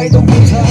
ไม่ต้องมีเธอ